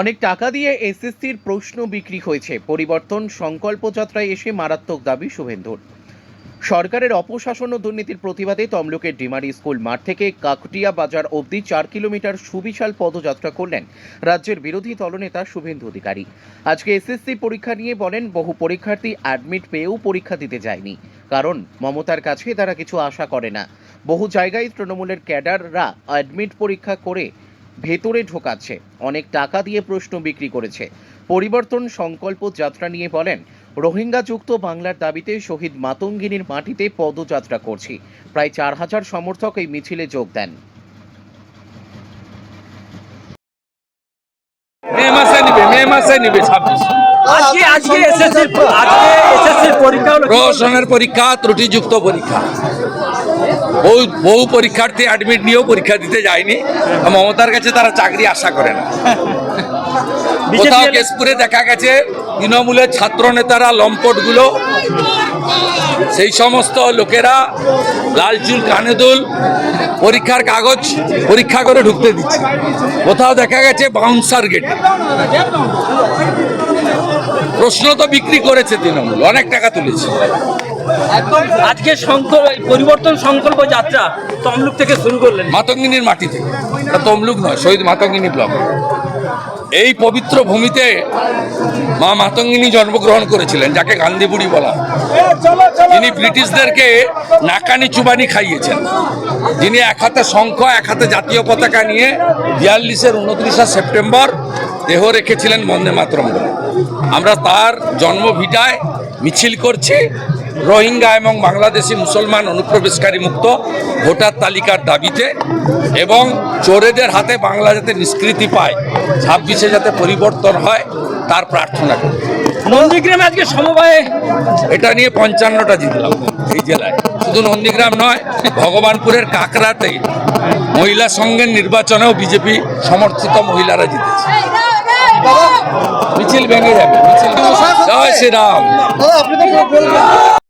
অনেক টাকা দিয়ে এসএসসির প্রশ্ন বিক্রি হয়েছে। পরিবর্তন, সংকল্প যাত্রায় এসে মারাত্মক দাবি শুভেন্দুর। সরকারের অপশাসন ও দুর্নীতির প্রতিবাদে তমলুকের ডিমারি স্কুল মাঠ থেকে কাকটিয়া বাজার অবধি চার কিলোমিটার সুবিশাল পদযাত্রা করলেন রাজ্যের বিরোধী দলনেতা শুভেন্দু অধিকারী। আজকে এসএসসি পরীক্ষা নিয়ে বলেন, বহু পরীক্ষার্থী অ্যাডমিট পেয়েও পরীক্ষা দিতে যায়নি। কারণ মমতার কাছে তারা কিছু আশা করে না। বহু জায়গায় তৃণমূলের ক্যাডাররা অ্যাডমিট পরীক্ষা করে ভেতরে ঢোকাচ্ছে। অনেক টাকা দিয়ে প্রশ্ন বিক্রি করেছে। পরিবর্তন সংকল্প যাত্রা নিয়ে বলেন রোহিঙ্গা যুক্ত বাংলার দাবিতে শহীদ মাতঙ্গিনীর মাটিতে পদযাত্রা করছি। প্রায় চার হাজার সমর্থক এই মিছিলে যোগ দেন। মে মাসে নিবে মে মাসে নিবে ছাব্বিশ। আজকে আজকে এসএসসি আজকে প্রহসনের পরীক্ষা ত্রুটিযুক্ত পরীক্ষা। বহু বহু পরীক্ষার্থী অ্যাডমিট নিয়েও পরীক্ষা দিতে যায়নি। মমতার কাছে তারা চাকরি আশা করে না। কোথাও কেশপুরে দেখা গেছে তৃণমূলের ছাত্র নেতারা লম্পটগুলো। সেই সমস্ত লোকেরা লাল কানেদুল পরীক্ষার কাগজ পরীক্ষা করে ঢুকতে দিচ্ছে। কোথাও দেখা গেছে বাউন্সার গেটে প্রশ্ন তো বিক্রি করেছে তৃণমূল অনেক টাকা তুলেছে। আজকে সংকল্প পরিবর্তন সংকল্প যাত্রা তমলুক থেকে শুরু করলেন। মাতঙ্গিনীর মাটি থেকে। তমলুক নয় শহীদ মাতঙ্গিনী ব্লক। এই পবিত্র ভূমিতে মা মাতঙ্গিনী জন্মগ্রহণ করেছিলেন যাকে গান্ধী বুড়ি বলা। তিনি ব্রিটিশদেরকে নাকানি চুবানি খাইয়েছেন। যিনি এক হাতে শঙ্খ এক হাতে জাতীয় পতাকা নিয়ে বিয়াল্লিশের উনত্রিশে সেপ্টেম্বর দেহ রেখেছিলেন বন্দে মাতরম বলে। আমরা তার জন্মভিটায় মিছিল করছি রোহিঙ্গা এবং বাংলাদেশি মুসলমান অনুপ্রবেশকারী মুক্ত ভোটার তালিকার দাবিতে এবং চোরেদের হাতে বাংলা যাতে নিষ্কৃতি পায় ছাব্বিশে যাতে পরিবর্তন হয় তার প্রার্থনা করি। নন্দীগ্রামে আজকে সমবায়ে। এটা নিয়ে পঞ্চান্নটা জিতলাম এই জেলায়। শুধু নন্দীগ্রাম নয় ভগবানপুরের কাকরাতে মহিলা সংঘের নির্বাচনেও বিজেপি সমর্থিত মহিলারা জিতেছে। মিছিল ভেঙে যাবে। জয় শ্রীরাম।